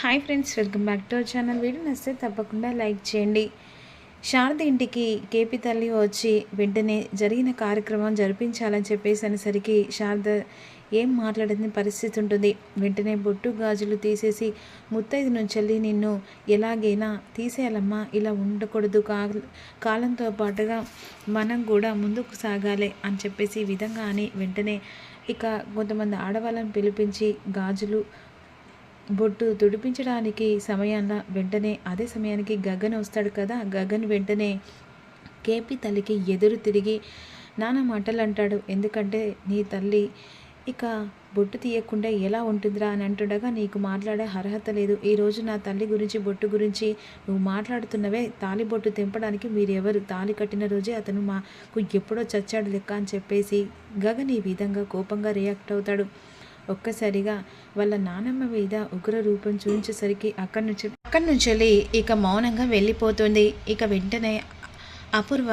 Hi friends welcome back to our channel. Video నచ్చితే తప్పకుండా like చేయండి. శారద ఇంటికి కేపీ తల్లి వచ్చి వెంటనే జరిగిన కార్యక్రమం జరిపించాలని చెప్పేసి అనేసరికి శారద ఏం మాట్లాడని పరిస్థితి ఉంటుంది. వెంటనే బొట్టు గాజులు తీసేసి ముత్తైదు నుంచి నిన్ను ఎలాగైనా తీసేయాలమ్మా ఇలా ఉండకూడదు. కాలంతో పాటుగా మనం కూడా ముందుకు సాగాలి అని చెప్పేసి విధంగా అని వెంటనే ఇక కొంతమంది ఆడవాళ్ళని పిలిపించి గాజులు బొట్టు తుడిపించడానికి సమయాన వెంటనే అదే సమయానికి గగన్ వస్తాడు కదా గగన్ వెంటనే కేపీ తల్లికి ఎదురు తిరిగి నాన్న మాటలు అంటాడు ఎందుకంటే నీ తల్లి ఇక బొట్టు తీయకుండా ఎలా ఉంటుందిరా? అని అంటుండగా నీకు మాట్లాడే అర్హత లేదు. ఈరోజు నా తల్లి గురించి బొట్టు గురించి నువ్వు మాట్లాడుతున్నవే. తాలి బొట్టు తెంపడానికి మీరు ఎవరు తాలి కట్టిన రోజే అతను మాకు ఎప్పుడో చచ్చాడు లెక్క అని చెప్పేసి గగన్ ఈ విధంగా కోపంగా రియాక్ట్ అవుతాడు. ఒక్కసారిగా వాళ్ళ నానమ్మ మీద ఉగ్ర రూపం చూపించేసరికి అక్కడి నుంచి అక్కడి నుంచి ఇక మౌనంగా వెళ్ళిపోతుంది. ఇక వెంటనే అపూర్వ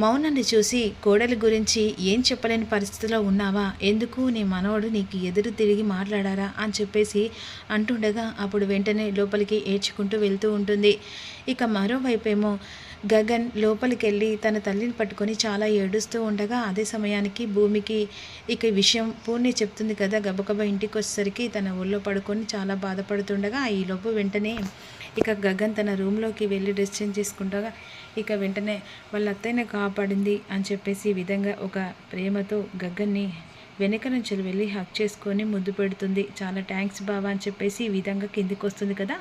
మౌనాన్ని చూసి కోడలి గురించి ఏం చెప్పలేని పరిస్థితిలో ఉన్నావా? ఎందుకు నీ మనవడు నీకు ఎదురు తిరిగి మాట్లాడారా? అని చెప్పేసి అంటుండగా అప్పుడు వెంటనే లోపలికి ఏడ్చుకుంటూ వెళ్తూ ఉంటుంది. ఇక మరోవైపేమో గగన్ లోపలికి వెళ్ళి తన తల్లిని పట్టుకొని చాలా ఏడుస్తూ ఉండగా అదే సమయానికి భూమికి ఇక విషయం పూర్ణి చెప్తుంది కదా గబగబా ఇంటికి వచ్చేసరికి తన ఒళ్ళో పడుకొని చాలా బాధపడుతుండగా ఈలోపు వెంటనే ఇక గగన్ తన రూమ్లోకి వెళ్ళి డ్రెస్ చేంజ్ ఇక వెంటనే వాళ్ళ అత్తయ్యని కాపాడింది అని చెప్పేసి ఈ విధంగా ఒక ప్రేమతో గగ్గన్ని వెనక నుంచి వెళ్ళి హక్ చేసుకొని ముద్దు పెడుతుంది. చాలా థ్యాంక్స్ బావా అని చెప్పేసి ఈ విధంగా కిందికి వస్తుంది కదా.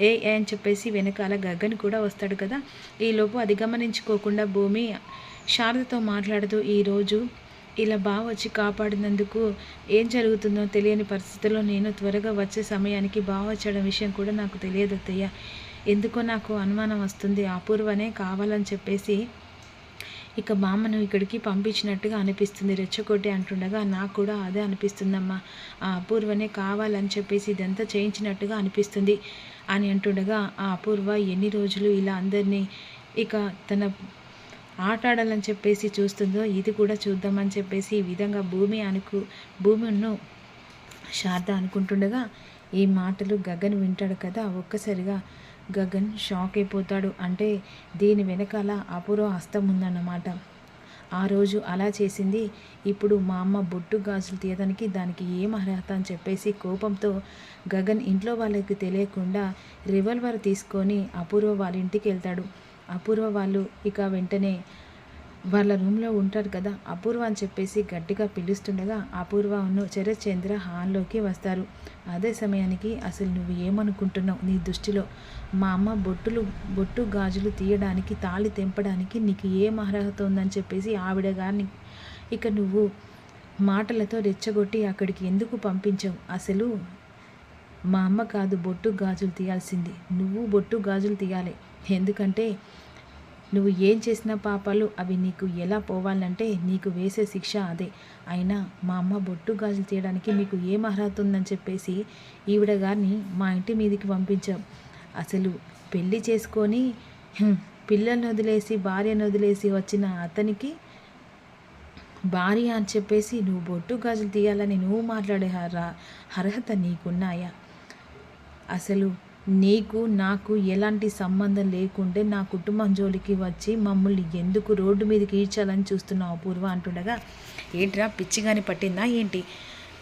ఏ అని చెప్పేసి వెనకాల గగ్గని కూడా వస్తాడు కదా. ఈలోపు అది గమనించుకోకుండా భూమి శారదతో మాట్లాడుతూ ఈరోజు ఇలా బాగా వచ్చి కాపాడినందుకు ఏం జరుగుతుందో తెలియని పరిస్థితుల్లో నేను త్వరగా వచ్చే సమయానికి బావ వచ్చడం విషయం కూడా నాకు తెలియదు అత్తయ్య. ఎందుకో నాకు అనుమానం వస్తుంది. అపూర్వనే కావాలని చెప్పేసి ఇక బామ్మను ఇక్కడికి పంపించినట్టుగా అనిపిస్తుంది. రెచ్చగొట్టి అంటుండగా నాకు కూడా అదే అనిపిస్తుందమ్మా. ఆ అపూర్వనే కావాలని చెప్పేసి ఇదంతా చేయించినట్టుగా అనిపిస్తుంది అని అంటుండగా ఆ అపూర్వ ఎన్ని రోజులు ఇలా అందరినీ ఇక తన ఆట ఆడాలని చెప్పేసి చూస్తుందో ఇది కూడా చూద్దామని చెప్పేసి ఈ విధంగా భూమి అనుకు భూమిను శారద అనుకుంటుండగా ఈ మాటలు గగన్ వింటాడు కదా ఒక్కసారిగా గగన్ షాక్ అయిపోతాడు. అంటే దీని వెనకాల అపూర్వ హస్తం ఉందన్నమాట. ఆ రోజు అలా చేసింది. ఇప్పుడు మా అమ్మ బొట్టు గాజులు తీయడానికి దానికి ఏం అర్హత అని చెప్పేసి కోపంతో గగన్ ఇంట్లో వాళ్ళకి తెలియకుండా రివల్వర్ తీసుకొని అపూర్వ వాళ్ళ ఇంటికి వెళ్తాడు. అపూర్వ వాళ్ళు ఇక వెంటనే వాళ్ళ రూమ్లో ఉంటారు కదా అపూర్వ అని చెప్పేసి గట్టిగా పిలుస్తుండగా అపూర్వను చరచంద్ర హాల్లోకి వస్తారు. అదే సమయానికి అసలు నువ్వు ఏమనుకుంటున్నావు నీ దృష్టిలో? మా అమ్మ బొట్టులు బొట్టు గాజులు తీయడానికి తాళి తెంపడానికి నీకు ఏం అర్హత ఉందని చెప్పేసి ఆవిడ గారిని ఇక నువ్వు మాటలతో రెచ్చగొట్టి అక్కడికి ఎందుకు పంపించావు? అసలు మా అమ్మ కాదు బొట్టు గాజులు తీయాల్సింది. నువ్వు బొట్టు గాజులు తీయాలి. ఎందుకంటే నువ్వు ఏం చేసిన పాపాలు అవి నీకు ఎలా పోవాలంటే నీకు వేసే శిక్ష అదే. అయినా మా అమ్మ బొట్టు గాజులు తీయడానికి మీకు ఏం అర్హత ఉందని చెప్పేసి ఈవిడ గారిని మా ఇంటి మీదకి పంపించాం. అసలు పెళ్ళి చేసుకొని పిల్లల్ని వదిలేసి భార్యను వదిలేసి వచ్చిన అతనికి భార్య అని చెప్పేసి నువ్వు బొట్టు గాజులు తీయాలని నువ్వు మాట్లాడే అర్హత నీకున్నాయా? అసలు నీకు నాకు ఎలాంటి సంబంధం లేకుంటే నా కుటుంబం జోలికి వచ్చి మమ్మల్ని ఎందుకు రోడ్డు మీదకి ఈడ్చాలని చూస్తున్నావు పూర్వ అంటుండగా. ఏంట్రా పిచ్చి కానీ పట్టిందా ఏంటి?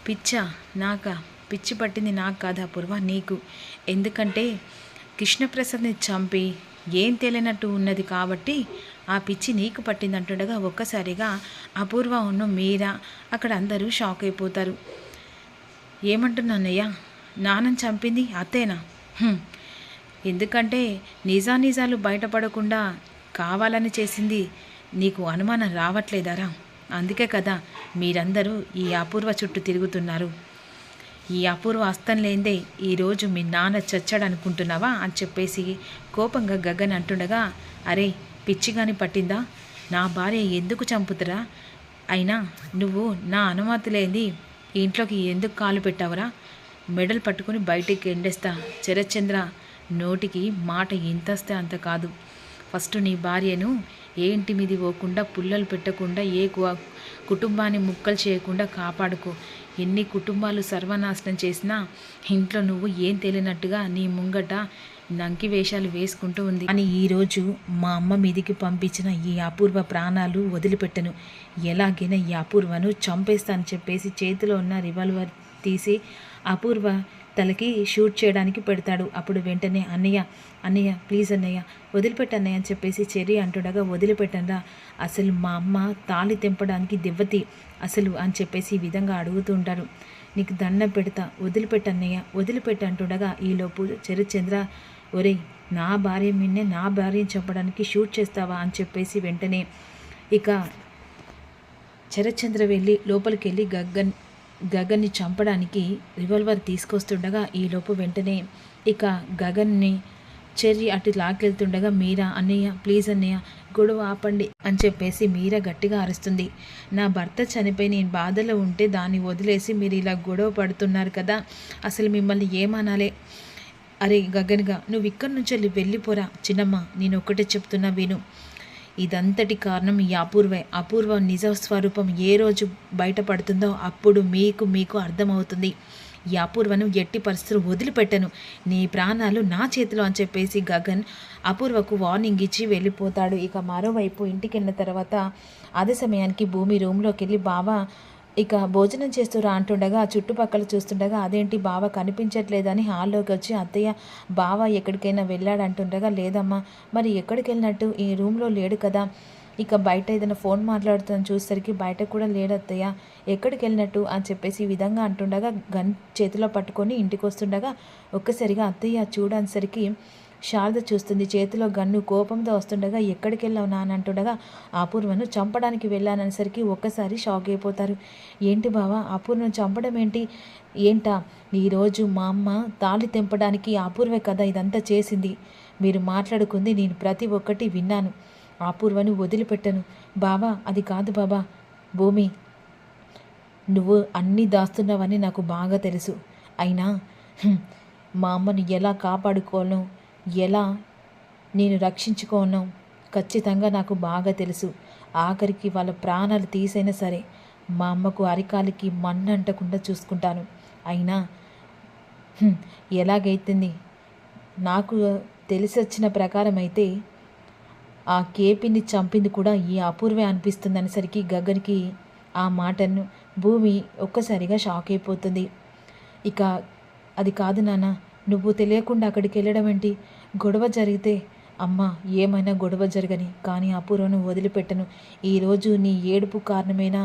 పిచ్చా నాక? పిచ్చి పట్టింది నాకు కాదా అపూర్వ నీకు. ఎందుకంటే కృష్ణప్రసాద్ని చంపి ఏం తెలియనట్టు ఉన్నది కాబట్టి ఆ పిచ్చి నీకు పట్టింది అంటుండగా ఒక్కసారిగా అపూర్వ ఉన్న మీరా అక్కడ అందరూ షాక్ అయిపోతారు. ఏమంటున్నానయ్యా? నానం చంపింది అత్తేనా? ఎందుకంటే నిజానిజాలు బయటపడకుండా కావాలని చేసింది నీకు అనుమానం రావట్లేదారా అందుకే కదా మీరందరూ ఈ అపూర్వ చుట్టూ తిరుగుతున్నారు. ఈ అపూర్వ అస్తం లేదే ఈరోజు మీ నాన్న చచ్చాడనుకుంటున్నావా అని చెప్పేసి కోపంగా గగన్ అంటుండగా అరే పిచ్చిగాని పట్టిందా? నా భార్య ఎందుకు చంపుతురా? అయినా నువ్వు నా అనుమతి లేని ఇంట్లోకి ఎందుకు కాలు పెట్టావురా? మెడల్ పట్టుకుని బయటికి ఎండేస్తా. చరచంద్ర నోటికి మాట ఎంతస్తే అంత కాదు. ఫస్ట్ నీ భార్యను ఏ ఇంటి మీది పోకుండా పుల్లలు పెట్టకుండా ఏ కు- కుటుంబాన్ని ముక్కలు చేయకుండా కాపాడుకో. ఎన్ని కుటుంబాలు సర్వనాశనం చేసినా ఇంట్లో నువ్వు ఏం తెలియనట్టుగా నీ ముంగట నంకి వేషాలు వేసుకుంటూ ఉంది. అని ఈరోజు మా అమ్మ మీదికి పంపించిన ఈ అపూర్వ ప్రాణాలు వదిలిపెట్టను. ఎలాగైనా ఈ అపూర్వను చంపేస్తాను చెప్పేసి చేతిలో ఉన్న రివాల్వర్ తీసి అపూర్వ తలకి షూట్ చేయడానికి పెడతాడు. అప్పుడు వెంటనే అన్నయ్య అన్నయ్య ప్లీజ్ అన్నయ్య వదిలిపెట్టు అన్నయ్య అని చెప్పేసి చెర్రి అంటుండగా వదిలిపెట్టనరా అసలు మా అమ్మ తాళి తెంపడానికి దివ్వతి అసలు అని చెప్పేసి ఈ విధంగా అడుగుతూ ఉంటారు నీకు దండం పెడతా వదిలిపెట్టు అన్నయ్య వదిలిపెట్టు అంటుండగా ఈలోపు చరిచంద్ర ఒరేయ్ నా భార్య మిన్నే నా భార్యని చంపడానికి షూట్ చేస్తావా అని చెప్పేసి వెంటనే ఇక చరచంద్ర వెళ్ళి లోపలికి వెళ్ళి గగ్గన్ గగన్ని చంపడానికి రివాల్వర్ తీసుకొస్తుండగా ఈలోపు వెంటనే ఇక గగన్ని చెర్రి అటు లాకెళ్తుండగా మీరా అన్నయ్య ప్లీజ్ అన్నయ్య గొడవ ఆపండి అని చెప్పేసి మీరా గట్టిగా అరుస్తుంది. నా భర్త చనిపోయి నేను బాధలో ఉంటే దాన్ని వదిలేసి మీరు ఇలా గొడవ పడుతున్నారు కదా అసలు మిమ్మల్ని ఏమనాలే? అరే గగన్గా నువ్వు ఇక్కడి నుంచి వెళ్ళి వెళ్ళిపోరా చిన్నమ్మ నేను ఒక్కటే చెప్తున్నా విను. ఇదంతటి కారణం ఈ అపూర్వే. అపూర్వ నిజ స్వరూపం ఏ రోజు బయటపడుతుందో అప్పుడు మీకు మీకు అర్థమవుతుంది. ఈ అపూర్వను ఎట్టి పరిస్థితులు వదిలిపెట్టను. నీ ప్రాణాలు నా చేతిలో అని చెప్పేసి గగన్ అపూర్వకు వార్నింగ్ ఇచ్చి వెళ్ళిపోతాడు. ఇక మరోవైపు ఇంటికి వెళ్ళిన తర్వాత అదే సమయానికి భూమి రూమ్లోకి వెళ్ళి బావ ఇక భోజనం చేస్తురా అంటుండగా చుట్టుపక్కల చూస్తుండగా అదేంటి బావ కనిపించట్లేదని హాల్లోకి వచ్చి అత్తయ్య బావ ఎక్కడికైనా వెళ్ళాడు అంటుండగా లేదమ్మా మరి ఎక్కడికి వెళ్ళినట్టు ఈ రూమ్లో లేడు కదా. ఇక బయట ఏదైనా ఫోన్ మాట్లాడుతాను చూసేసరికి బయట కూడా లేడు అత్తయ్య. ఎక్కడికి వెళ్ళినట్టు అని చెప్పేసి ఈ విధంగా అంటుండగా గన్ చేతిలో పట్టుకొని ఇంటికి వస్తుండగా ఒక్కసారిగా అత్తయ్య చూడనిసరికి శారద చూస్తుంది. చేతిలో గన్ను కోపంతో వస్తుండగా ఎక్కడికి వెళ్ళావు నాన్న? అపూర్వను చంపడానికి వెళ్ళాననేసరికి ఒక్కసారి షాక్ అయిపోతారు. ఏంటి బావా అపూర్వను చంపడం ఏంటి? ఏంటా? ఈరోజు మా అమ్మ తాళి తెంపడానికి అపూర్వే కదా ఇదంతా చేసింది. మీరు మాట్లాడుకుంది నేను ప్రతి ఒక్కటి విన్నాను. అపూర్వను వదిలిపెట్టను. బావా అది కాదు బాబా భూమి నువ్వు అన్నీ దాస్తున్నావని నాకు బాగా తెలుసు. అయినా మా అమ్మను ఎలా కాపాడుకోవాలో ఎలా? నేను రక్షించుకోను. ఖచ్చితంగా నాకు బాగా తెలుసు. ఆఖరికి వాళ్ళ ప్రాణాలు తీసైనా సరే మా అమ్మకు అరికాలికి మన్ను అంటకుండా చూసుకుంటాను. అయినా ఎలాగైతుంది? నాకు తెలిసి వచ్చిన ప్రకారం అయితే ఆ కేపిని చంపింది కూడా ఈ అపూర్వే అనిపిస్తుంది అనేసరికి గగన్కి ఆ మాటను భూమి ఒక్కసారిగా షాక్ అయిపోతుంది ఇక అది కాదు నాన్న నువ్వు తెలియకుండా అక్కడికి వెళ్ళడం ఏంటి గొడవ జరిగితే అమ్మ ఏమైనా గొడవ జరగని కానీ అపూర్వను వదిలిపెట్టను. ఈరోజు నీ ఏడుపు కారణమైన?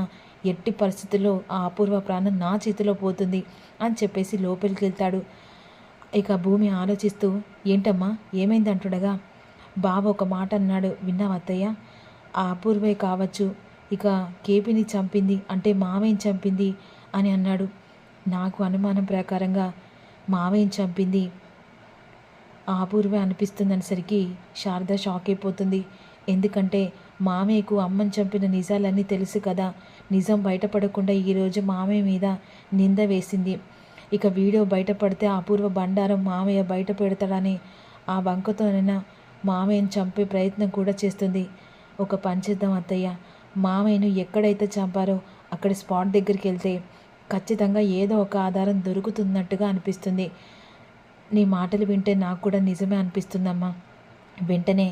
ఎట్టి పరిస్థితుల్లో ఆ అపూర్వ ప్రాణం నా చేతిలో పోతుంది అని చెప్పేసి లోపలికి వెళ్తాడు ఇక భూమి ఆలోచిస్తూ ఏంటమ్మా ఏమైంది? అంటుండగా బావ ఒక మాట అన్నాడు. విన్నావు అత్తయ్య? ఆ అపూర్వే కావచ్చు. ఇక కేపిని చంపింది అంటే మావయ్యని చంపింది అని అన్నాడు. నాకు అనుమానం ప్రకారంగా మావయ్యని చంపింది అపూర్వే అనిపిస్తుందనేసరికి శారద షాక్ అయిపోతుంది. ఎందుకంటే మామయ్యకు అమ్మని చంపిన నిజాలన్నీ తెలుసు కదా. నిజం బయటపడకుండా ఈరోజు మామయ్య మీద నింద వేసింది. ఇక వీడియో బయటపడితే అపూర్వ బండారం మామయ్య బయట పెడతాడని ఆ బంకతోనైనా మామయ్యను చంపే ప్రయత్నం కూడా చేస్తుంది. ఒక పంచిద్దాం అత్తయ్య. మామయ్యను ఎక్కడైతే చంపారో అక్కడ స్పాట్ దగ్గరికి వెళ్తే ఖచ్చితంగా ఏదో ఒక ఆధారం దొరుకుతున్నట్టుగా అనిపిస్తుంది. నీ మాటలు వింటే నాకు కూడా నిజమే అనిపిస్తుందమ్మా. వెంటనే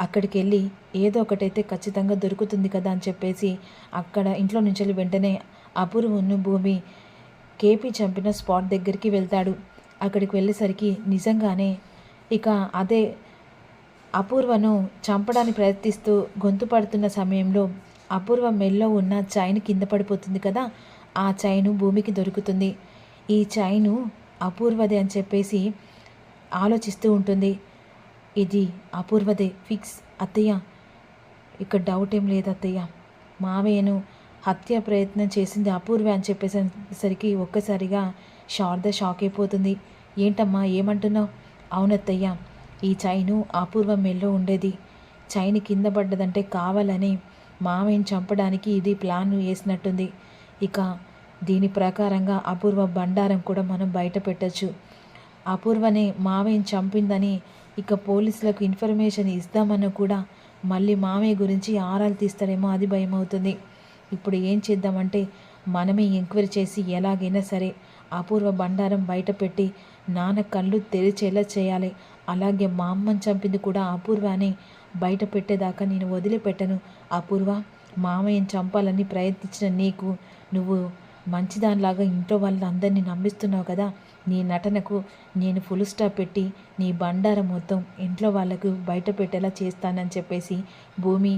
అక్కడికి వెళ్ళి ఏదో ఒకటైతే ఖచ్చితంగా దొరుకుతుంది కదా అని చెప్పేసి అక్కడ ఇంట్లో నుంచి వెంటనే అపూర్వను భూమి కేపీ చంపిన స్పాట్ దగ్గరికి వెళ్తాడు. అక్కడికి వెళ్ళేసరికి నిజంగానే ఇక అదే అపూర్వను చంపడానికి ప్రయత్నిస్తూ గొంతు పడుతున్న సమయంలో అపూర్వ మెల్లో ఉన్న చైన్ కింద పడిపోతుంది కదా ఆ చైను భూమికి దొరుకుతుంది. ఈ చైను అపూర్వదే అని చెప్పేసి ఆలోచిస్తూ ఉంటుంది. ఇది అపూర్వదే. ఫిక్స్. అత్తయ్య ఇక్కడ డౌట్ ఏం లేదు అత్తయ్య. మావయ్యను హత్య ప్రయత్నం చేసింది అపూర్వే అని చెప్పేసరికి ఒక్కసారిగా శారద షాక్ అయిపోతుంది. ఏంటమ్మా ఏమంటున్నావు? అవునత్తయ్య ఈ చైను అపూర్వ మెల్లో ఉండేది. చైన్ కింద పడ్డదంటే కావాలని మావయ్యని చంపడానికి ఇది ప్లాన్ వేసినట్టుంది. ఇక దీని ప్రకారంగా అపూర్వ బండారం కూడా మనం బయట పెట్టచ్చు. అపూర్వని మావయ్యని చంపిందని ఇక పోలీసులకు ఇన్ఫర్మేషన్ ఇస్తామన్న కూడా మళ్ళీ మామయ్య గురించి ఆరాలు తీస్తాడేమో అది భయం అవుతుంది ఇప్పుడు ఏం చేద్దామంటే మనమే ఎంక్వైరీ చేసి ఎలాగైనా సరే అపూర్వ బండారం బయట పెట్టి నాన్న కళ్ళు తెరిచేలా చేయాలి. అలాగే మా అమ్మని చంపింది కూడా అపూర్వ అని బయట పెట్టేదాకా నేను వదిలిపెట్టను. అపూర్వ మామయ్యని చంపాలని ప్రయత్నించిన నీకు నువ్వు మంచిదానిలాగా ఇంట్లో వాళ్ళందరినీ నమ్మిస్తున్నావు కదా? నీ నటనకు నేను ఫుల్ స్టాప్ పెట్టి నీ బండారం మొత్తం ఇంట్లో వాళ్ళకు బయట పెట్టేలా చేస్తానని చెప్పేసి భూమి